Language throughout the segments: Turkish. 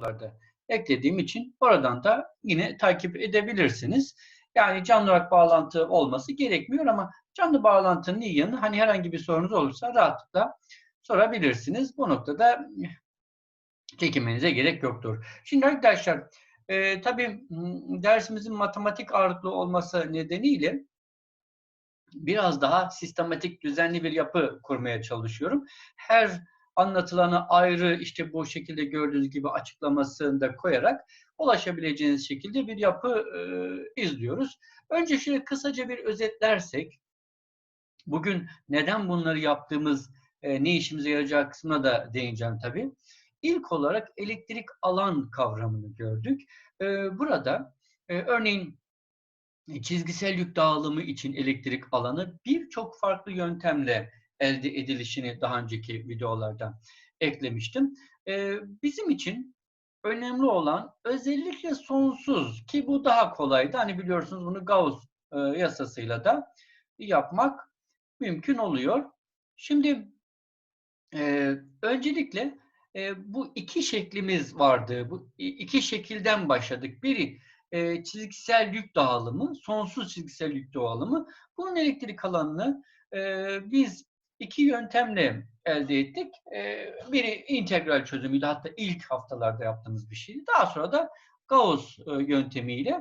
videolarda eklediğim için oradan da yine takip edebilirsiniz. Yani canlı olarak bağlantı olması gerekmiyor ama canlı bağlantının iyi yanı hani herhangi bir sorunuz olursa rahatlıkla sorabilirsiniz. Bu noktada çekinmenize gerek yoktur. Şimdi arkadaşlar e, tabii dersimizin matematik ağırlıklı olması nedeniyle biraz daha sistematik, düzenli bir yapı kurmaya çalışıyorum. Her anlatılanı ayrı işte bu şekilde gördüğünüz gibi açıklamasını da koyarak ulaşabileceğiniz şekilde bir yapı e, izliyoruz. Önce şöyle kısaca bir özetlersek, bugün neden bunları yaptığımız, e, ne işimize yarayacağı kısmına da değineceğim tabii. İlk olarak elektrik alan kavramını gördük. E, burada e, örneğin çizgisel yük dağılımı için elektrik alanı birçok farklı yöntemle elde edilişini daha önceki videolarda eklemiştim. Ee, bizim için önemli olan özellikle sonsuz ki bu daha kolaydı. Hani biliyorsunuz bunu Gauss e, yasasıyla da yapmak mümkün oluyor. Şimdi e, öncelikle e, bu iki şeklimiz vardı. Bu iki şekilden başladık. Biri e, çizgisel yük dağılımı, sonsuz çizgisel yük dağılımı. Bunun elektrik alanını e, biz iki yöntemle elde ettik. E, biri integral çözümüydü. Hatta ilk haftalarda yaptığımız bir şeydi. Daha sonra da Gauss e, yöntemiyle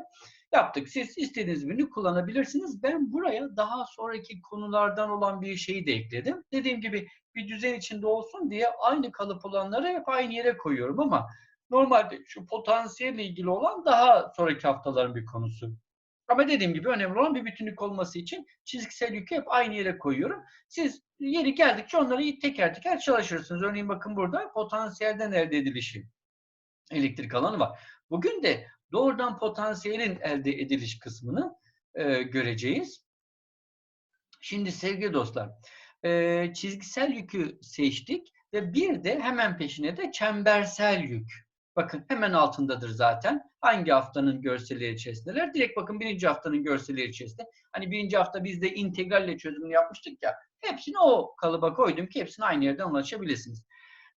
yaptık. Siz istediğiniz birini kullanabilirsiniz. Ben buraya daha sonraki konulardan olan bir şeyi de ekledim. Dediğim gibi bir düzen içinde olsun diye aynı kalıp olanları hep aynı yere koyuyorum ama Normalde şu potansiyelle ilgili olan daha sonraki haftaların bir konusu. Ama dediğim gibi önemli olan bir bütünlük olması için çizgisel yükü hep aynı yere koyuyorum. Siz yeri geldikçe onları teker teker çalışırsınız. Örneğin bakın burada potansiyelden elde edilişi elektrik alanı var. Bugün de doğrudan potansiyelin elde ediliş kısmını e, göreceğiz. Şimdi sevgili dostlar, e, çizgisel yükü seçtik ve bir de hemen peşine de çembersel yük Bakın hemen altındadır zaten. Hangi haftanın görselleri içerisindeler? Direkt bakın birinci haftanın görselleri içerisinde. Hani birinci hafta biz de integralle çözümünü yapmıştık ya. Hepsini o kalıba koydum ki hepsini aynı yerden ulaşabilirsiniz.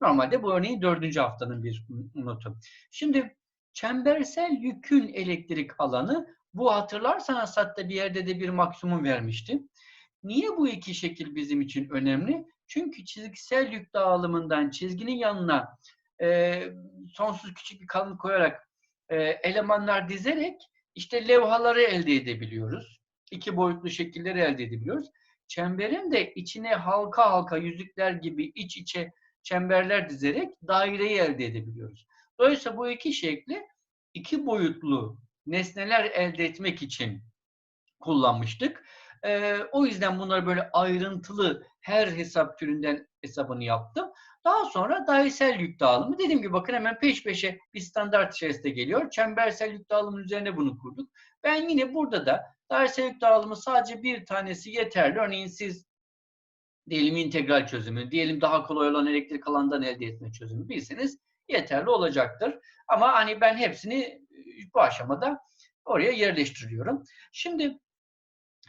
Normalde bu örneğin dördüncü haftanın bir notu. Şimdi çembersel yükün elektrik alanı bu hatırlarsanız hatta bir yerde de bir maksimum vermiştim. Niye bu iki şekil bizim için önemli? Çünkü çizgisel yük dağılımından çizginin yanına e, sonsuz küçük bir kalınlık koyarak e, elemanlar dizerek işte levhaları elde edebiliyoruz. İki boyutlu şekilleri elde edebiliyoruz. Çemberin de içine halka halka yüzükler gibi iç içe çemberler dizerek daireyi elde edebiliyoruz. Dolayısıyla bu iki şekli iki boyutlu nesneler elde etmek için kullanmıştık. Ee, o yüzden bunları böyle ayrıntılı her hesap türünden hesabını yaptım. Daha sonra dairesel yük dağılımı. Dediğim gibi bakın hemen peş peşe bir standart içerisinde geliyor. Çembersel yük dağılımı üzerine bunu kurduk. Ben yine burada da dairesel yük dağılımı sadece bir tanesi yeterli. Örneğin siz diyelim integral çözümü, diyelim daha kolay olan elektrik alandan elde etme çözümü bilseniz yeterli olacaktır. Ama hani ben hepsini bu aşamada oraya yerleştiriyorum. Şimdi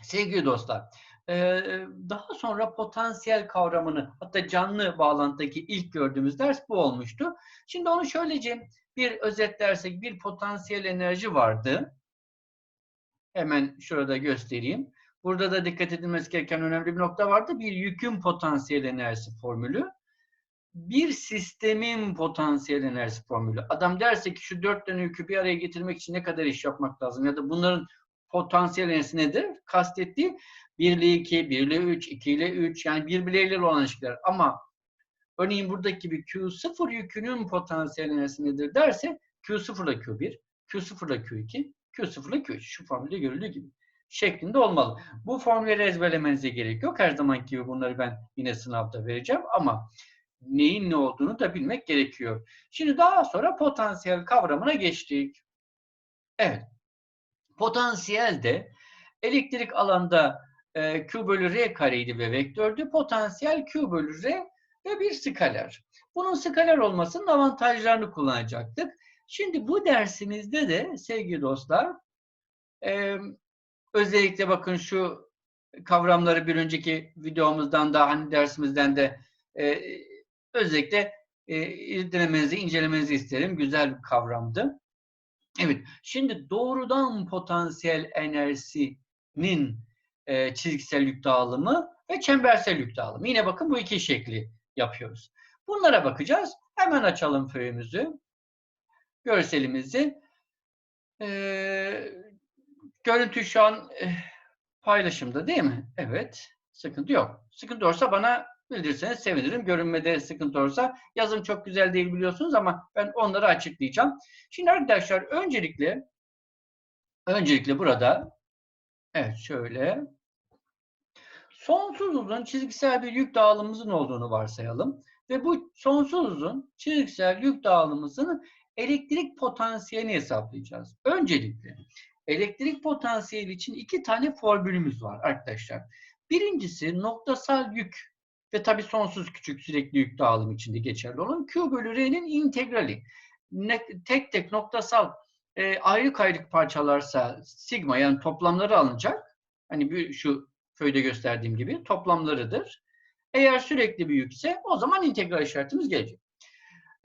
sevgili dostlar, daha sonra potansiyel kavramını hatta canlı bağlantıdaki ilk gördüğümüz ders bu olmuştu. Şimdi onu şöylece bir özetlersek bir potansiyel enerji vardı. Hemen şurada göstereyim. Burada da dikkat edilmesi gereken önemli bir nokta vardı. Bir yükün potansiyel enerjisi formülü. Bir sistemin potansiyel enerjisi formülü. Adam derse ki şu dört tane yükü bir araya getirmek için ne kadar iş yapmak lazım ya da bunların potansiyel enerjisi nedir? Kastettiğim 1 ile 2, 1 ile 3, 2 ile 3 yani birbirleriyle olan ilişkiler. Ama örneğin buradaki gibi Q0 yükünün potansiyel enerjisi nedir derse Q0 ile Q1, Q0 ile Q2, Q0 ile Q3 şu formülde görüldüğü gibi şeklinde olmalı. Bu formülleri ezberlemenize gerek yok. Her zaman gibi bunları ben yine sınavda vereceğim ama neyin ne olduğunu da bilmek gerekiyor. Şimdi daha sonra potansiyel kavramına geçtik. Evet. Potansiyel de elektrik alanda e, Q bölü R kareydi ve vektördü. Potansiyel Q bölü R ve bir skaler. Bunun skaler olmasının avantajlarını kullanacaktık. Şimdi bu dersimizde de sevgili dostlar e, özellikle bakın şu kavramları bir önceki videomuzdan da hani dersimizden de e, özellikle e, irdelemenizi, incelemenizi isterim. Güzel bir kavramdı. Evet, şimdi doğrudan potansiyel enerjisinin e, çizgisel yük dağılımı ve çembersel yük dağılımı. Yine bakın bu iki şekli yapıyoruz. Bunlara bakacağız. Hemen açalım föyümüzü. Görselimizi. Ee, görüntü şu an e, paylaşımda değil mi? Evet. Sıkıntı yok. Sıkıntı olursa bana bildirseniz sevinirim. Görünmede sıkıntı olursa. Yazım çok güzel değil biliyorsunuz ama ben onları açıklayacağım. Şimdi arkadaşlar öncelikle öncelikle burada evet şöyle sonsuz uzun çizgisel bir yük dağılımımızın olduğunu varsayalım. Ve bu sonsuz uzun çizgisel yük dağılımımızın elektrik potansiyelini hesaplayacağız. Öncelikle elektrik potansiyeli için iki tane formülümüz var arkadaşlar. Birincisi noktasal yük ve tabi sonsuz küçük sürekli yük dağılımı içinde geçerli olan Q bölü R'nin integrali. Ne, tek tek noktasal e, ayrı ayrı parçalarsa sigma yani toplamları alınacak. Hani bir, şu köyde gösterdiğim gibi toplamlarıdır. Eğer sürekli büyükse o zaman integral işaretimiz gelecek.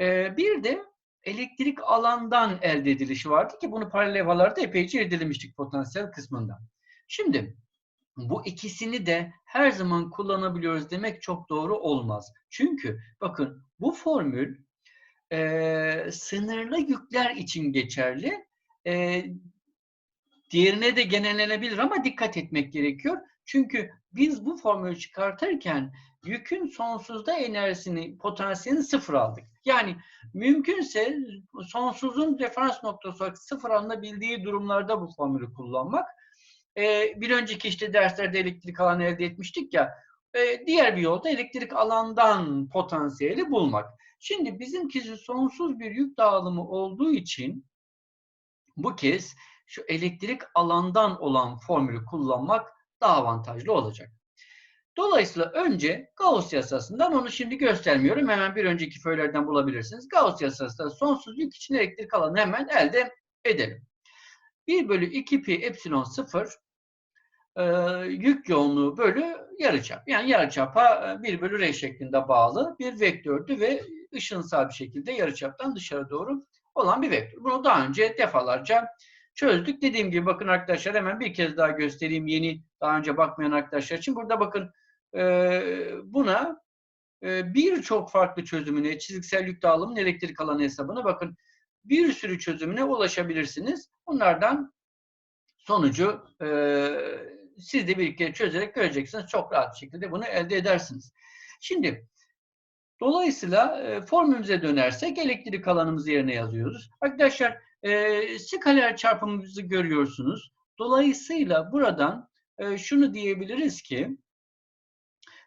Ee, bir de elektrik alandan elde edilişi vardı ki bunu paralel levhalarda epeyce irdelemiştik potansiyel kısmından. Şimdi bu ikisini de her zaman kullanabiliyoruz demek çok doğru olmaz. Çünkü bakın bu formül e, sınırlı yükler için geçerli. E, diğerine de genellenebilir ama dikkat etmek gerekiyor. Çünkü biz bu formülü çıkartırken yükün sonsuzda enerjisini, potansiyelini sıfır aldık. Yani mümkünse sonsuzun referans noktası olarak sıfır alınabildiği durumlarda bu formülü kullanmak. Ee, bir önceki işte derslerde elektrik alanı elde etmiştik ya, e, diğer bir yolda elektrik alandan potansiyeli bulmak. Şimdi bizimkisi sonsuz bir yük dağılımı olduğu için bu kez şu elektrik alandan olan formülü kullanmak daha avantajlı olacak. Dolayısıyla önce Gauss yasasından onu şimdi göstermiyorum. Hemen bir önceki föylerden bulabilirsiniz. Gauss yasasında sonsuz yük için elektrik alanı hemen elde edelim. 1 bölü 2 pi epsilon 0 e, yük yoğunluğu bölü yarıçap. Yani yarıçapa 1 e, bölü r şeklinde bağlı bir vektördü ve ışınsal bir şekilde yarıçaptan dışarı doğru olan bir vektör. Bunu daha önce defalarca çözdük. Dediğim gibi bakın arkadaşlar hemen bir kez daha göstereyim yeni daha önce bakmayan arkadaşlar için. Burada bakın e, buna e, birçok farklı çözümüne, çizgisel yük dağılımının elektrik alanı hesabına bakın bir sürü çözümüne ulaşabilirsiniz. Bunlardan sonucu e, siz de birlikte çözerek göreceksiniz. Çok rahat bir şekilde bunu elde edersiniz. Şimdi dolayısıyla e, formülümüze dönersek elektrik alanımızı yerine yazıyoruz. Arkadaşlar e, skaler çarpımımızı görüyorsunuz. Dolayısıyla buradan e, şunu diyebiliriz ki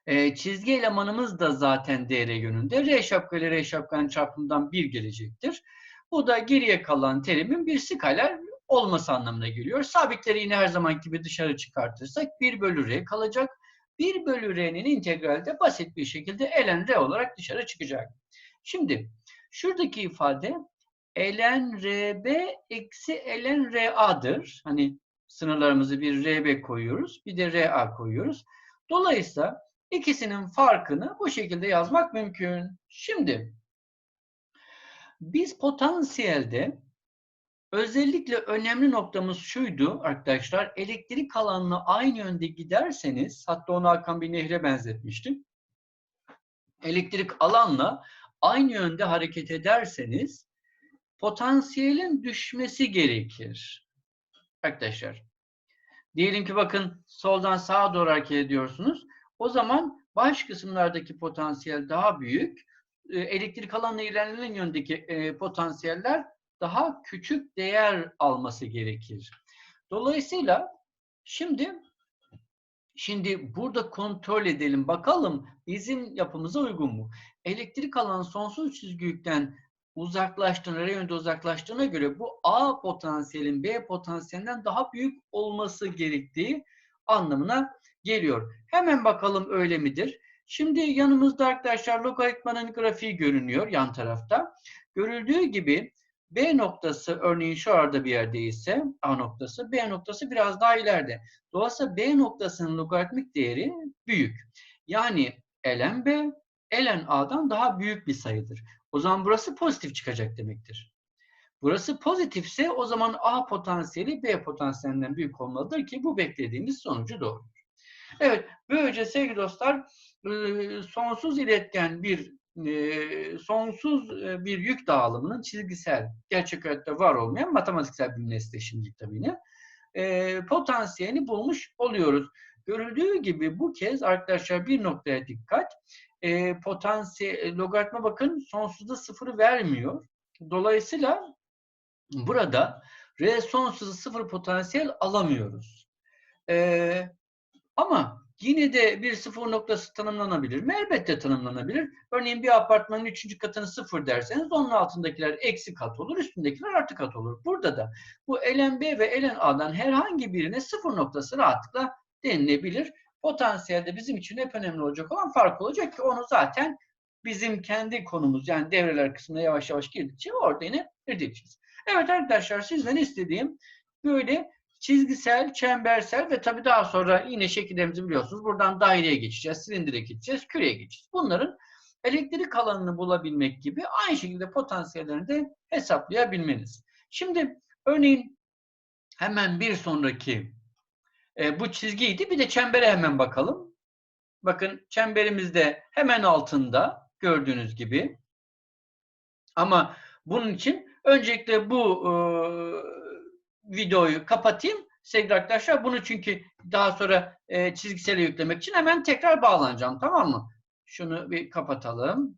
e, çizgi elemanımız da zaten DR yönünde. R şapka ile R şapkanın çarpımından 1 gelecektir. Bu da geriye kalan terimin bir skaler olması anlamına geliyor. Sabitleri yine her zaman gibi dışarı çıkartırsak 1 bölü R kalacak. 1 bölü R'nin integrali de basit bir şekilde ln R olarak dışarı çıkacak. Şimdi şuradaki ifade ln RB eksi ln RA'dır. Hani sınırlarımızı bir RB koyuyoruz, bir de RA koyuyoruz. Dolayısıyla ikisinin farkını bu şekilde yazmak mümkün. Şimdi biz potansiyelde özellikle önemli noktamız şuydu arkadaşlar. Elektrik alanına aynı yönde giderseniz, hatta onu Hakan bir nehre benzetmiştim. Elektrik alanla aynı yönde hareket ederseniz potansiyelin düşmesi gerekir. Arkadaşlar. Diyelim ki bakın soldan sağa doğru hareket ediyorsunuz. O zaman baş kısımlardaki potansiyel daha büyük. E, elektrik alanına ilerlenen yöndeki e, potansiyeller daha küçük değer alması gerekir. Dolayısıyla şimdi şimdi burada kontrol edelim bakalım bizim yapımıza uygun mu? Elektrik alanı sonsuz çizgi yükten uzaklaştığına, yönde uzaklaştığına göre bu A potansiyelin B potansiyelinden daha büyük olması gerektiği anlamına geliyor. Hemen bakalım öyle midir? Şimdi yanımızda arkadaşlar logaritmanın grafiği görünüyor yan tarafta. Görüldüğü gibi B noktası örneğin şu arada bir yerde ise A noktası, B noktası biraz daha ileride. Dolayısıyla B noktasının logaritmik değeri büyük. Yani ln B ln A'dan daha büyük bir sayıdır. O zaman burası pozitif çıkacak demektir. Burası pozitifse o zaman A potansiyeli B potansiyelinden büyük olmalıdır ki bu beklediğimiz sonucu doğurur. Evet, böylece sevgili dostlar e, sonsuz iletken bir e, sonsuz e, bir yük dağılımının çizgisel, gerçek hayatta var olmayan matematiksel bir nesneşimlik tabii yine potansiyelini bulmuş oluyoruz. Görüldüğü gibi bu kez arkadaşlar bir noktaya dikkat. E, potansiyel logaritma bakın sonsuzda sıfırı vermiyor. Dolayısıyla burada R sonsuzda sıfır potansiyel alamıyoruz. E, ama yine de bir sıfır noktası tanımlanabilir mi? Elbette tanımlanabilir. Örneğin bir apartmanın üçüncü katını sıfır derseniz onun altındakiler eksi kat olur, üstündekiler artı kat olur. Burada da bu ln B ve ln A'dan herhangi birine sıfır noktası rahatlıkla denilebilir. Potansiyelde bizim için hep önemli olacak olan fark olacak ki onu zaten bizim kendi konumuz yani devreler kısmına yavaş yavaş girdikçe orada yine irdeleyeceğiz. Evet arkadaşlar sizden istediğim böyle çizgisel, çembersel ve tabii daha sonra yine şekillerimizi biliyorsunuz. Buradan daireye geçeceğiz, silindire geçeceğiz, küreye geçeceğiz. Bunların elektrik alanını bulabilmek gibi aynı şekilde potansiyellerini de hesaplayabilmeniz. Şimdi örneğin hemen bir sonraki e, bu çizgiydi. Bir de çembere hemen bakalım. Bakın çemberimizde hemen altında gördüğünüz gibi. Ama bunun için öncelikle bu e, videoyu kapatayım. Sevgili arkadaşlar bunu çünkü daha sonra e, çizgisele yüklemek için hemen tekrar bağlanacağım tamam mı? Şunu bir kapatalım.